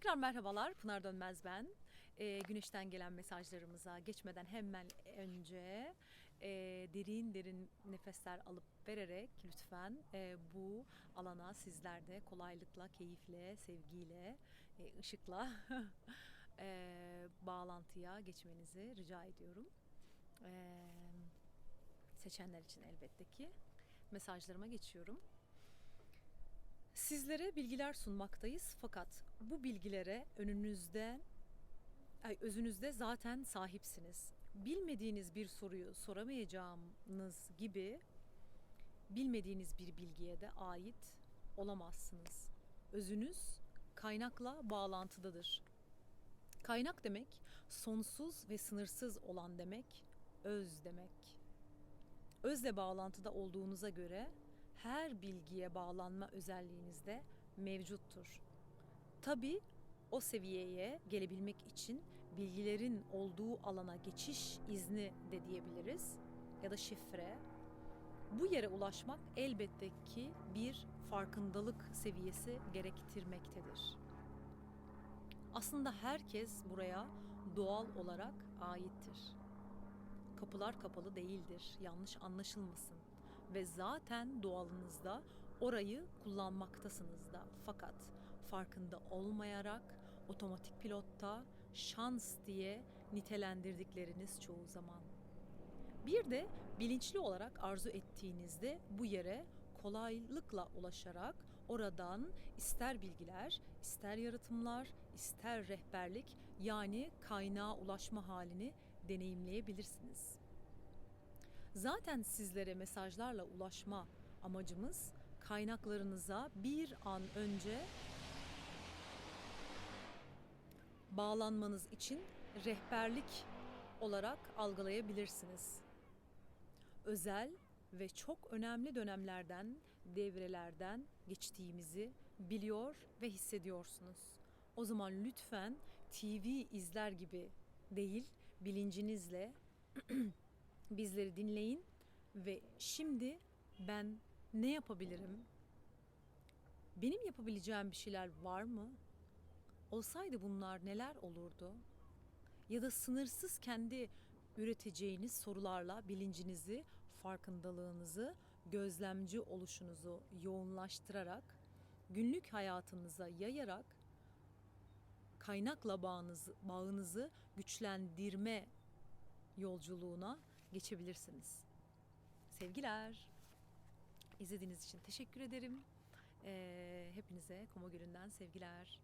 Tekrar merhabalar, Pınar Dönmez ben. Ee, güneşten gelen mesajlarımıza geçmeden hemen önce e, derin derin nefesler alıp vererek lütfen e, bu alana sizler de kolaylıkla, keyifle, sevgiyle, e, ışıkla e, bağlantıya geçmenizi rica ediyorum. E, seçenler için elbette ki mesajlarıma geçiyorum. Sizlere bilgiler sunmaktayız fakat bu bilgilere önünüzde ay, özünüzde zaten sahipsiniz. Bilmediğiniz bir soruyu soramayacağınız gibi bilmediğiniz bir bilgiye de ait olamazsınız. Özünüz kaynakla bağlantıdadır. Kaynak demek sonsuz ve sınırsız olan demek, öz demek. Özle bağlantıda olduğunuza göre her bilgiye bağlanma özelliğiniz de mevcuttur. Tabi o seviyeye gelebilmek için bilgilerin olduğu alana geçiş izni de diyebiliriz ya da şifre. Bu yere ulaşmak elbette ki bir farkındalık seviyesi gerektirmektedir. Aslında herkes buraya doğal olarak aittir. Kapılar kapalı değildir. Yanlış anlaşılmasın ve zaten doğalınızda orayı kullanmaktasınız da. Fakat farkında olmayarak otomatik pilotta şans diye nitelendirdikleriniz çoğu zaman. Bir de bilinçli olarak arzu ettiğinizde bu yere kolaylıkla ulaşarak oradan ister bilgiler, ister yaratımlar, ister rehberlik yani kaynağa ulaşma halini deneyimleyebilirsiniz. Zaten sizlere mesajlarla ulaşma amacımız kaynaklarınıza bir an önce bağlanmanız için rehberlik olarak algılayabilirsiniz. Özel ve çok önemli dönemlerden, devrelerden geçtiğimizi biliyor ve hissediyorsunuz. O zaman lütfen TV izler gibi değil, bilincinizle bizleri dinleyin ve şimdi ben ne yapabilirim? Benim yapabileceğim bir şeyler var mı? Olsaydı bunlar neler olurdu? Ya da sınırsız kendi üreteceğiniz sorularla bilincinizi, farkındalığınızı, gözlemci oluşunuzu yoğunlaştırarak, günlük hayatınıza yayarak kaynakla bağınızı, bağınızı güçlendirme yolculuğuna geçebilirsiniz. Sevgiler. İzlediğiniz için teşekkür ederim. Ee, hepinize Koma Gölü'nden sevgiler.